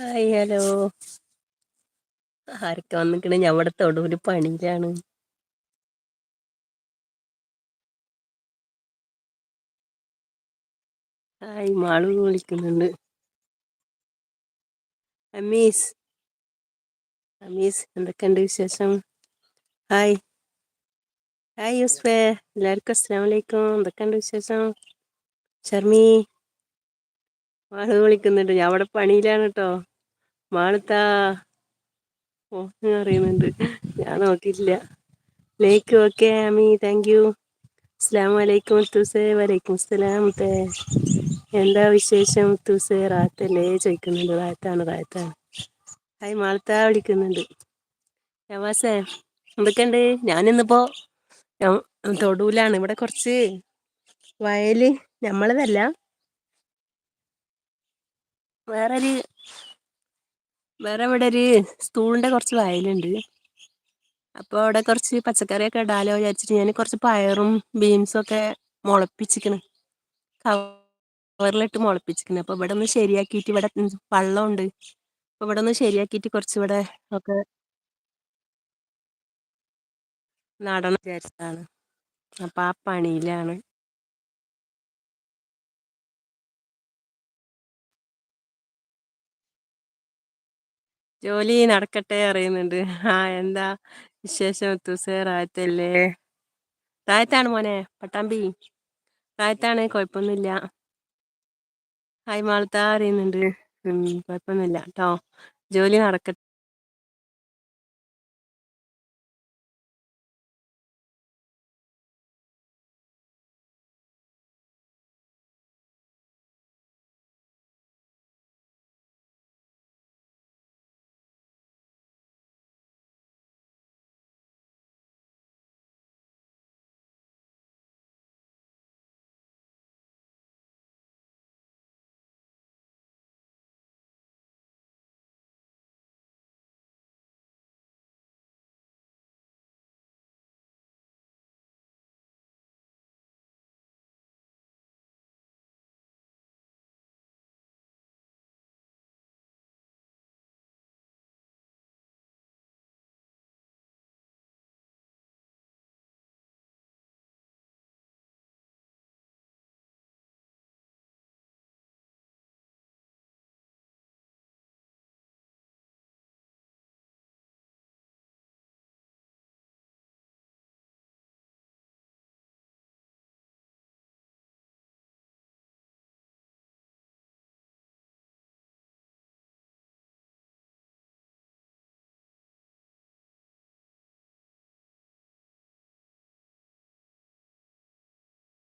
Hi hello. ആരൊക്കെ വന്നിക്കണ്? ഇവിടെ തൊടൂൽ പണിയിലാണ്. Hi Malu വിളിക്കുന്നുണ്ട്. അമീസ്. അമീസ് എന്തൊക്കെയുണ്ട് വിശേഷം? ഹായ്. ഹായ് യുസ്ഫേ. എല്ലാവർക്കും അസ്സലാമു അലൈക്കും. എന്തൊക്കെയുണ്ട് വിശേഷം? ഷർമി. മാളു വിളിക്കുന്നുണ്ട്. ഞാൻ അവിടെ പണിയിലാണ് ട്ടോ. മാളുത്താ ഓ അറിയുന്നുണ്ട്. ഞാൻ നോക്കിയിട്ടില്ല. ലേക്ക് ഓക്കെ അമി. താങ്ക് യു അസ്സലാമു വലൈക്കും മുത്തൂസേ. വലൈക്കും അസ്സലാം മുത്തേ. എന്താ വിശേഷം മുത്തൂസേ? റാത്തല്ലേ? ചോദിക്കുന്നുണ്ട്. റാത്താണ് റാത്താണ്. ഹായ് മാളത്ത വിളിക്കുന്നുണ്ട്. നവാസേ എന്തൊക്കെയുണ്ട്? ഞാനിന്നിപ്പോ തൊടൂലാണ്. ഇവിടെ കുറച്ച് വയൽ. ഞമ്മളതല്ല. വേറൊരു വേറെ ഇവിടെ ഒരു സ്കൂളിന്റെ കുറച്ച് വയലുണ്ട്. അപ്പൊ അവിടെ കുറച്ച് പച്ചക്കറിയൊക്കെ ഇടാലോ വിചാരിച്ചിട്ട് ഞാൻ കുറച്ച് പയറും ബീൻസും ഒക്കെ മുളപ്പിച്ചിക്കണ്. കവറിലിട്ട് മുളപ്പിച്ചിക്കണ്. അപ്പൊ ഇവിടെ ഒന്ന് ശരിയാക്കിട്ട് ഇവിടെ വള്ളമുണ്ട്. അപ്പൊ ഇവിടെ ഒന്ന് ശരിയാക്കിട്ട് കുറച്ച് ഇവിടെ ഒക്കെ നടണം വിചാരിച്ചതാണ്. അപ്പൊ ആ പണിയിലാണ്. ജോലി നടക്കട്ടെ അറിയുന്നുണ്ട് ആ എന്താ വിശേഷം? തുസേറായത്തല്ലേ റാഹത്താണ് മോനെ പട്ടാമ്പി. റാഹത്താണ് കൊഴപ്പൊന്നുമില്ല ഹായ് അറിയുന്നുണ്ട് ഉം കുഴപ്പൊന്നുമില്ല ട്ടോ ജോലി നടക്കട്ടെ.